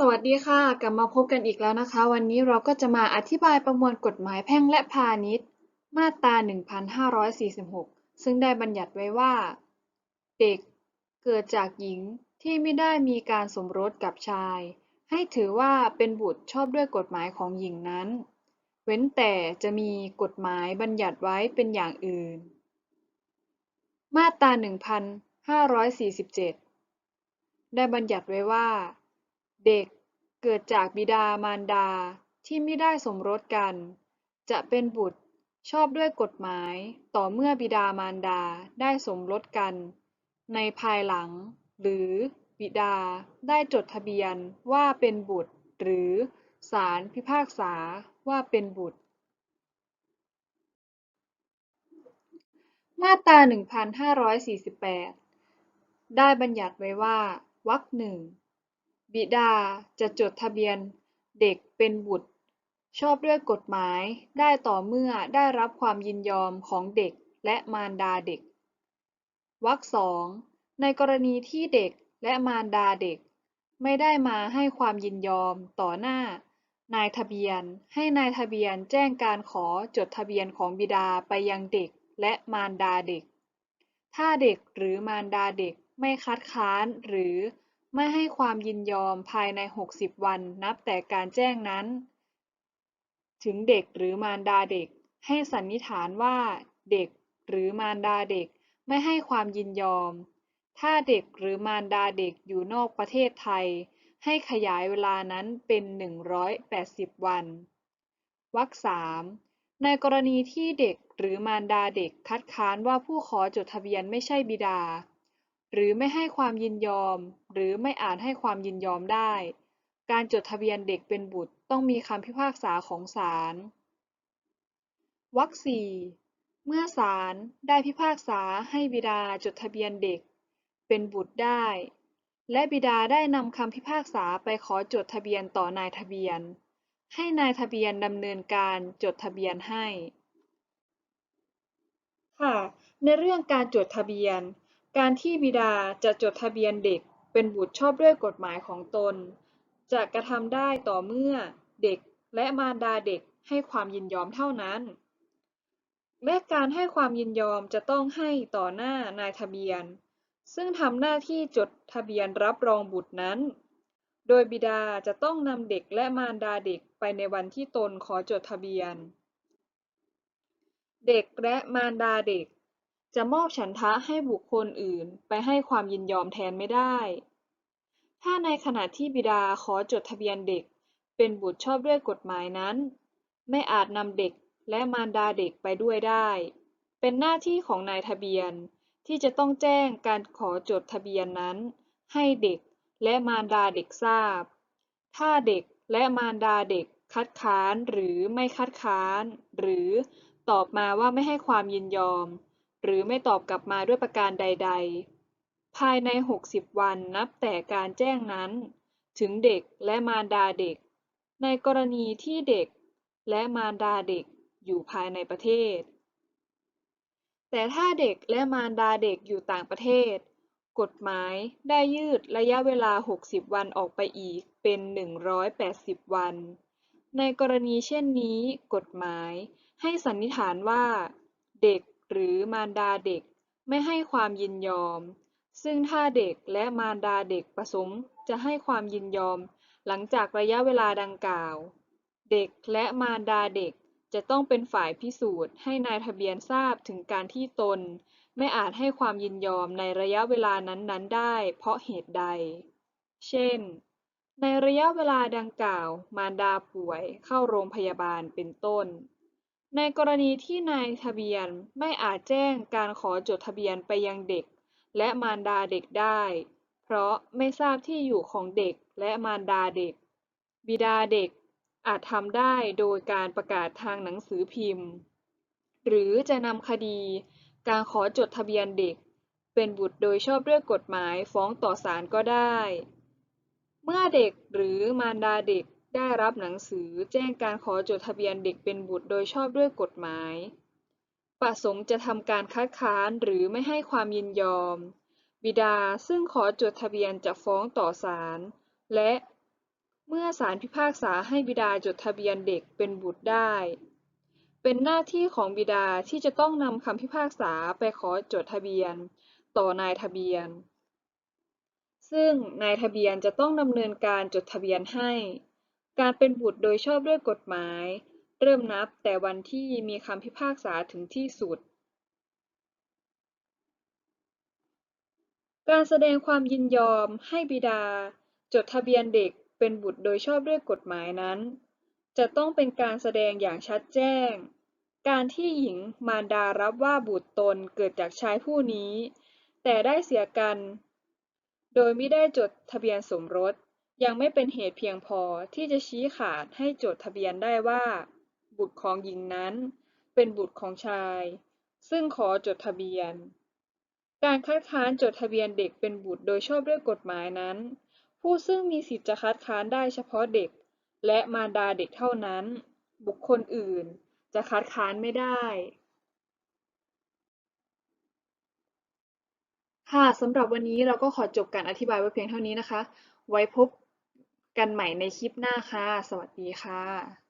สวัสดีค่ะ กลับมาพบกันอีกแล้วนะคะ วันนี้เราก็จะมาอธิบายประมวลกฎหมายแพ่งและพาณิชย์ มาตรา 1546 ซึ่งได้บัญญัติไว้ว่า เด็กเกิดจากหญิงที่ไม่ได้มีการสมรสกับชาย ให้ถือว่าเป็นบุตรชอบด้วยกฎหมายของหญิงนั้น เว้นแต่จะมีกฎหมายบัญญัติไว้เป็นอย่างอื่น มาตรา 1547 ได้บัญญัติไว้ว่าเด็ก เกิดจากบิดามารดาที่ไม่ได้สมรสกัน จะเป็นบุตรชอบด้วยกฎหมายต่อเมื่อบิดามารดาได้สมรสกัน ในภายหลัง หรือบิดาได้จดทะเบียนว่าเป็นบุตร หรือศาลพิพากษาว่าเป็นบุตร มาตรา 1548 ได้บัญญัติไว้ว่า วรรคหนึ่ง บิดาจะจดทะเบียนเด็กเป็นบุตร ชอบด้วยกฎหมายได้ต่อเมื่อได้รับความยินยอมของเด็กและมารดาเด็กวรรคสองในกรณีที่เด็กและมารดาเด็ก ไม่ได้มาให้ความยินยอมต่อหน้า นายทะเบียนให้นายทะเบียนแจ้งการขอจดทะเบียนของบิดาไปยังเด็กและมารดาเด็ก ถ้าเด็กหรือมารดาเด็กไม่คัดค้านหรือ ไม่ให้ความยินยอมภายใน 60 วันนับแต่การแจ้งนั้น ถึงเด็กหรือมารดาเด็ก ให้สันนิษฐานว่า เด็กหรือมารดาเด็กไม่ให้ความยินยอม ถ้าเด็กหรือมารดาเด็กอยู่นอกประเทศไทย ให้ขยายเวลานั้นเป็น 180 วันวรรคสามในกรณีที่เด็กหรือมารดาเด็กคัดค้านว่าผู้ขอจดทะเบียนไม่ใช่บิดา หรือไม่ให้ความยินยอม หรือไม่อาจให้ความยินยอมได้ การจดทะเบียนเด็กเป็นบุตรต้องมีคำพิพากษาของศาลวรรคสี่เมื่อศาลได้พิพากษาให้บิดาจดทะเบียนเด็ก เป็นบุตรได้ และบิดาได้นำคำพิพากษาไปขอจดทะเบียนต่อนายทะเบียน ให้นายทะเบียนดำเนินการจดทะเบียนให้ ค่ะ ในเรื่องการจดทะเบียน การที่บิดาจะจดทะเบียนเด็กเป็นบุตรชอบด้วยกฎหมายของตน จะกระทำได้ต่อเมื่อเด็กและมารดาเด็กให้ความยินยอมเท่านั้น และการให้ความยินยอมจะต้องให้ต่อหน้านายทะเบียน ซึ่งทำหน้าที่จดทะเบียนรับรองบุตรนั้น โดยบิดาจะต้องนำเด็กและมารดาเด็กไปในวันที่ตนขอจดทะเบียน เด็กและมารดาเด็ก จะมอบฉันทะให้บุคคลอื่นไปให้ความยินยอมแทนไม่ได้ ถ้าในขณะที่บิดาขอจดทะเบียนเด็ก เป็นบุตรชอบด้วยกฎหมายนั้น ไม่อาจนำเด็กและมารดาเด็กไปด้วยได้ เป็นหน้าที่ของนายทะเบียนที่จะต้องแจ้งการขอจดทะเบียนนั้น ให้เด็กและมารดาเด็กทราบ ถ้าเด็กและมารดาเด็กคัดค้านหรือไม่คัดค้าน หรือตอบมาว่าไม่ให้ความยินยอม หรือไม่ตอบกลับมาด้วยประการใด ๆ ภายใน 60 วันนับแต่การแจ้งนั้น ถึงเด็กและมารดาเด็ก ในกรณีที่เด็กและมารดาเด็กอยู่ภายในประเทศ แต่ถ้าเด็กและมารดาเด็กอยู่ต่างประเทศ กฎหมายได้ยืดระยะเวลา 60 วันออกไปอีกเป็น 180 วัน ในกรณีเช่นนี้ กฎหมายให้สันนิษฐานว่า เด็ก หรือมารดาเด็กไม่ให้ความยินยอม ซึ่งถ้าเด็กและมารดาเด็กประสงค์จะให้ความยินยอม หลังจากระยะเวลาดังกล่าว เด็กและมารดาเด็กจะต้องเป็นฝ่ายพิสูจน์ให้นายทะเบียนทราบถึงการที่ตน ไม่อาจให้ความยินยอมในระยะเวลานั้นๆ ได้ เพราะเหตุใด เช่น ในระยะเวลาดังกล่าว มารดาป่วยเข้าโรงพยาบาลเป็นต้น ในกรณีที่นายทะเบียนไม่อาจแจ้งการขอจดทะเบียนไปยังเด็กและมารดาเด็กได้ เพราะไม่ทราบที่อยู่ของเด็กและมารดาเด็ก บิดาเด็กอาจทำได้โดยการประกาศทางหนังสือพิมพ์ หรือจะนำคดี การขอจดทะเบียนเด็ก เป็นบุตรโดยชอบด้วยกฎหมายฟ้องต่อศาลก็ได้ เมื่อเด็กหรือมารดาเด็ก ได้รับหนังสือแจ้งการขอจดทะเบียนเด็กเป็นบุตรโดยชอบด้วยกฎหมาย ประสงค์จะทำการคัดค้านหรือไม่ให้ความยินยอม บิดาซึ่งขอจดทะเบียนจะฟ้องต่อศาล และเมื่อศาลพิพากษาให้บิดาจดทะเบียนเด็กเป็นบุตรได้ เป็นหน้าที่ของบิดาที่จะต้องนำคำพิพากษาไปขอจดทะเบียน ต่อนายทะเบียน ซึ่งนายทะเบียนจะต้องดำเนินการจดทะเบียนให้ การเป็นบุตรโดยชอบด้วยกฎหมาย เริ่มนับแต่วันที่มีคำพิพากษาถึงที่สุด การแสดงความยินยอมให้บิดา จดทะเบียนเด็กเป็นบุตรโดยชอบด้วยกฎหมายนั้น จะต้องเป็นการแสดงอย่างชัดแจ้ง การที่หญิงมารดารับว่าบุตรตนเกิดจากชายผู้นี้ แต่ได้เสียกัน โดยไม่ได้จดทะเบียนสมรส ยังไม่เป็นเหตุเพียงพอที่จะชี้ขาดให้จดทะเบียนได้ว่า บุตรของหญิงนั้นเป็นบุตรของชาย ซึ่งขอจดทะเบียน การคัดค้านจดทะเบียนเด็กเป็นบุตรโดยชอบด้วยกฎหมายนั้น ผู้ซึ่งมีสิทธิจะคัดค้านได้เฉพาะเด็ก และมารดาเด็กเท่านั้น บุคคลอื่นจะคัดค้านไม่ได้ค่ะสำหรับวันนี้เราก็ขอจบการอธิบายไว้เพียงเท่านี้นะคะ ไว้พบ กันใหม่ในคลิปหน้าค่ะ สวัสดีค่ะ